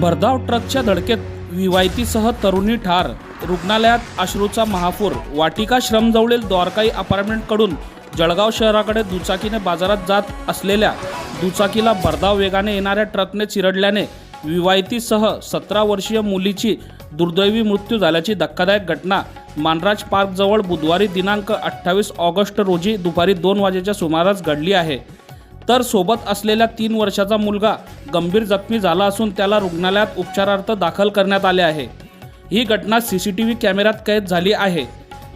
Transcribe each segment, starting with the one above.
भरधाव ट्रकच्या धडकेत विवायतीसह तरुणी ठार. रुग्णालयात अश्रूचा महापूर. वाटिका श्रमजवळील द्वारकाई अपार्टमेंटकडून जळगाव शहराकडे दुचाकीने बाजारात जात असलेल्या दुचाकीला भरधाव वेगाने येणाऱ्या ट्रकने चिरडल्याने विवायतीसह सतरा वर्षीय मुलीची दुर्दैवी मृत्यू झाल्याची धक्कादायक घटना मानराज पार्कजवळ बुधवारी दिनांक अठ्ठावीस ऑगस्ट रोजी दुपारी दोन वाजेच्या सुमारास घडली आहे. तर सोबत असलेल्या तीन वर्षाचा मुलगा गंभीर जखमी झाला असून त्याला रुग्णालयात उपचारार्थ दाखल करण्यात आले आहे. ही घटना सी सी टी व्ही कॅमेऱ्यात कैद झाली आहे.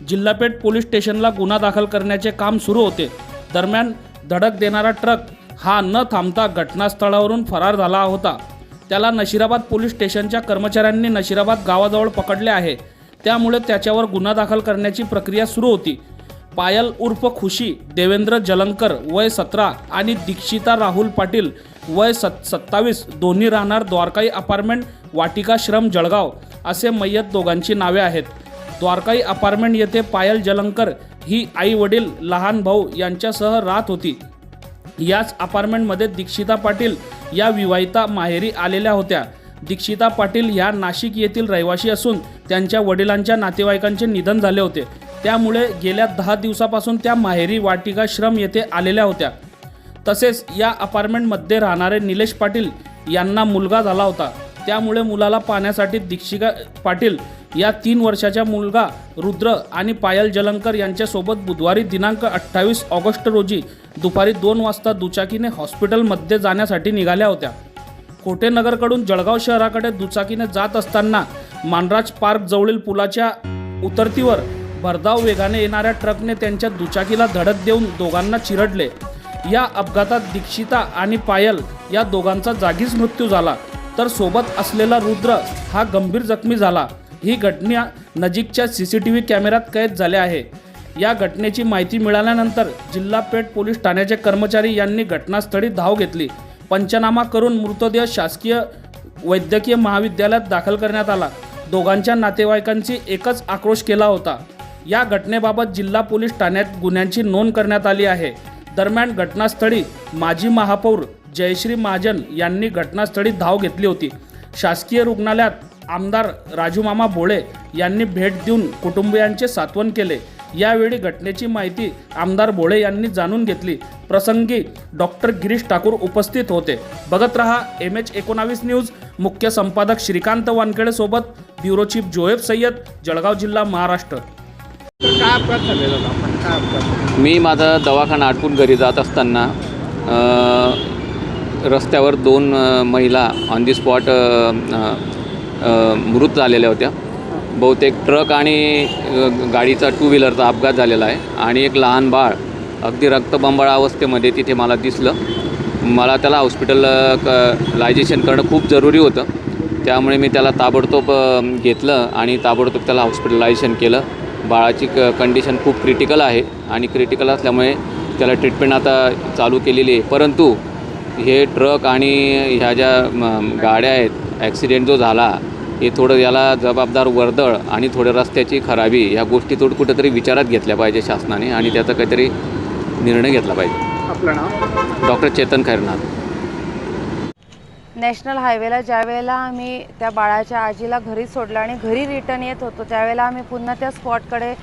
जिल्हापेठ पोलीस स्टेशनला गुन्हा दाखल करण्याचे काम सुरू होते. दरम्यान धडक देणारा ट्रक हा न थांबता घटनास्थळावरून फरार झाला होता. त्याला नशिराबाद पोलीस स्टेशनच्या कर्मचाऱ्यांनी नशिराबाद गावाजवळ पकडले आहे. त्यामुळे त्याच्यावर गुन्हा दाखल करण्याची प्रक्रिया सुरू होती. पायल उर्फ खुशी देवेंद्र जलंकर वय सतरा आणि दीक्षिता राहुल पाटील वय सत सत्तावीस दोन्ही राहणार द्वारकाई अपार्टमेंट वाटिका श्रम जळगाव असे मय्यत दोघांची नावे आहेत. द्वारकाई अपार्टमेंट येथे पायल जलंकर ही आई वडील लहान भाऊ यांच्यासह राहत होती. याच अपार्टमेंटमध्ये दीक्षिता पाटील या विवाहिता माहेरी आलेल्या होत्या. दीक्षिता पाटील ह्या नाशिक येथील रहिवासी असून त्यांच्या वडिलांच्या नातेवाईकांचे निधन झाले होते. त्यामुळे गेल्या दहा दिवसापासून त्या माहेरी वाटिका श्रम येथे आलेल्या होत्या. तसेच या अपार्टमेंटमध्ये राहणारे निलेश पाटील यांना मुलगा झाला होता. त्यामुळे मुलाला पाहण्यासाठी दीक्षिका पाटील या तीन वर्षाच्या मुलगा रुद्र आणि पायल जलंकर यांच्यासोबत बुधवारी दिनांक अठ्ठावीस ऑगस्ट रोजी दुपारी दोन वाजता दुचाकीने हॉस्पिटलमध्ये जाण्यासाठी निघाल्या होत्या. कोटेनगरकडून जळगाव शहराकडे दुचाकीने जात असताना मानराज पार्क जवळील पुलाच्या उतरतीवर भरधाव वेगाने येणाऱ्या ट्रकने त्यांच्या दुचाकीला धडक देऊन दोघांना चिरडले. या अपघातात दीक्षिता आणि पायल या दोघांचा जागीच मृत्यू झाला. तर सोबत असलेला रुद्र हा गंभीर जखमी झाला. ही घटना नजीकच्या सी सी टी व्ही कॅमेऱ्यात कैद झाल्या आहे. या घटनेची माहिती मिळाल्यानंतर जिल्हा पेठ पोलीस ठाण्याचे कर्मचारी यांनी घटनास्थळी धाव घेतली. पंचनामा करून मृतदेह शासकीय वैद्यकीय महाविद्यालयात दाखल करण्यात आला. दोघांच्या नातेवाईकांची एकच आक्रोश केला होता. या घटनेबाबत जिल्हा पोलीस ठाण्यात गुन्ह्यांची नोंद करण्यात आली आहे. दरम्यान घटनास्थळी माजी महापौर जयश्री महाजन यांनी घटनास्थळी धाव घेतली होती. शासकीय रुग्णालयात आमदार राजूमामा भोळे यांनी भेट देऊन कुटुंबियांचे सात्वन केले. यावेळी घटनेची माहिती आमदार भोळे यांनी जाणून घेतली. प्रसंगी डॉक्टर गिरीश ठाकूर उपस्थित होते. बघत रहा एम एच एकोणावीस न्यूज. मुख्य संपादक श्रीकांत वानखेडे सोबत ब्युरो चीफ जोएब सय्यद जळगाव जिल्हा महाराष्ट्र. काय अपघात झालेला होता? आपण काय अपघात मी माझा दवाखाना आटपून घरी जात असताना अ, रस्त्यावर दोन अ, महिला ऑन दी स्पॉट मृत झालेल्या होत्या. बहुतेक ट्रक आणि अ, गाडीचा टू व्हीलरचा अपघात झालेला आहे. आणि एक लहान बाळ अगदी रक्तबंबाळ अवस्थेमध्ये तिथे मला दिसलं. मला त्याला हॉस्पिटल क लायजेशन करणं खूप जरुरी होतं. त्यामुळे मी त्याला ताबडतोब अ, घेतलं आणि ताबडतोब त्याला हॉस्पिटलायझेशन केलं. बाळाची क कंडिशन खूप क्रिटिकल आहे आणि क्रिटिकल असल्यामुळे त्याला ट्रीटमेंट आता चालू केलेली आहे. परंतु हे ट्रक आणि ह्या ज्या गाड्या आहेत ॲक्सिडेंट जो झाला हे थोडं याला जबाबदार वर्दळ आणि थोडं रस्त्याची खराबी ह्या गोष्टी थोडं कुठेतरी विचारात घेतल्या पाहिजे शासनाने आणि त्याचा काहीतरी निर्णय घेतला पाहिजे. आपलं नाव? डॉक्टर चेतन खैरनाथ. नॅशनल हायवेला ज्या वेळेला आम्ही त्या बाळाच्या आजीला घरी सोडलं आणि घरी रिटर्न येत होतो त्यावेळेला आम्ही पुन्हा त्या स्पॉटकडे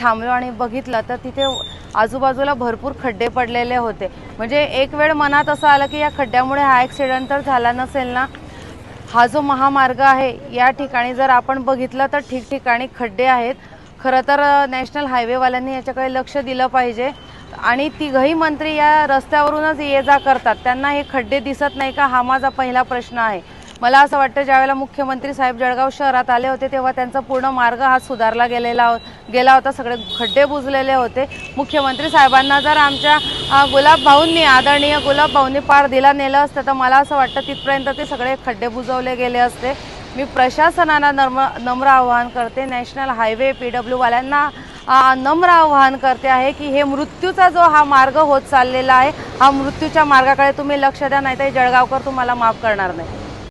थांबलो आणि बघितलं तर तिथे आजूबाजूला भरपूर खड्डे पडलेले होते. म्हणजे एक वेळ मनात असं आलं की या खड्ड्यामुळे हा ॲक्सिडेंट तर झाला नसेल ना? हा जो महामार्ग आहे या ठिकाणी जर आपण बघितलं तर ठिकठिकाणी खड्डे आहेत. खरं तर नॅशनल हायवेवाल्यांनी याच्याकडे लक्ष दिलं पाहिजे. आणि तिघही मंत्री या रस्त्यावरूनच ये जा करतात. त्यांना हे खड्डे दिसत नाही का? हा माझा पहिला प्रश्न आहे. मला असं वाटतं ज्यावेळेला मुख्यमंत्री साहेब जळगाव शहरात आले होते तेव्हा त्यांचा पूर्ण मार्ग हा सुधारला गेलेला हो-, गेला होता. सगळे खड्डे बुजलेले होते. मुख्यमंत्री साहेबांना जर आमच्या गुलाबभाऊंनी गुलाब भाऊंनी आदरणीय गुलाब भाऊंनी पार दिला नेलं असतं तर मला असं वाटतं तिथपर्यंत ते सगळे खड्डे बुजवले गेले असते. मी प्रशासनाला नम्र नम्र आवाहन करते. नॅशनल हायवे पी डब्ल्यूवाल्यांना नम्र आवाहन करते आहे की हे मृत्यूचा जो हा मार्ग होत चाललेला आहे हा मृत्यूच्या मार्गाकडे तुम्ही लक्ष द्या नाही तर जळगावकर तुम्हाला माफ करणार नाही.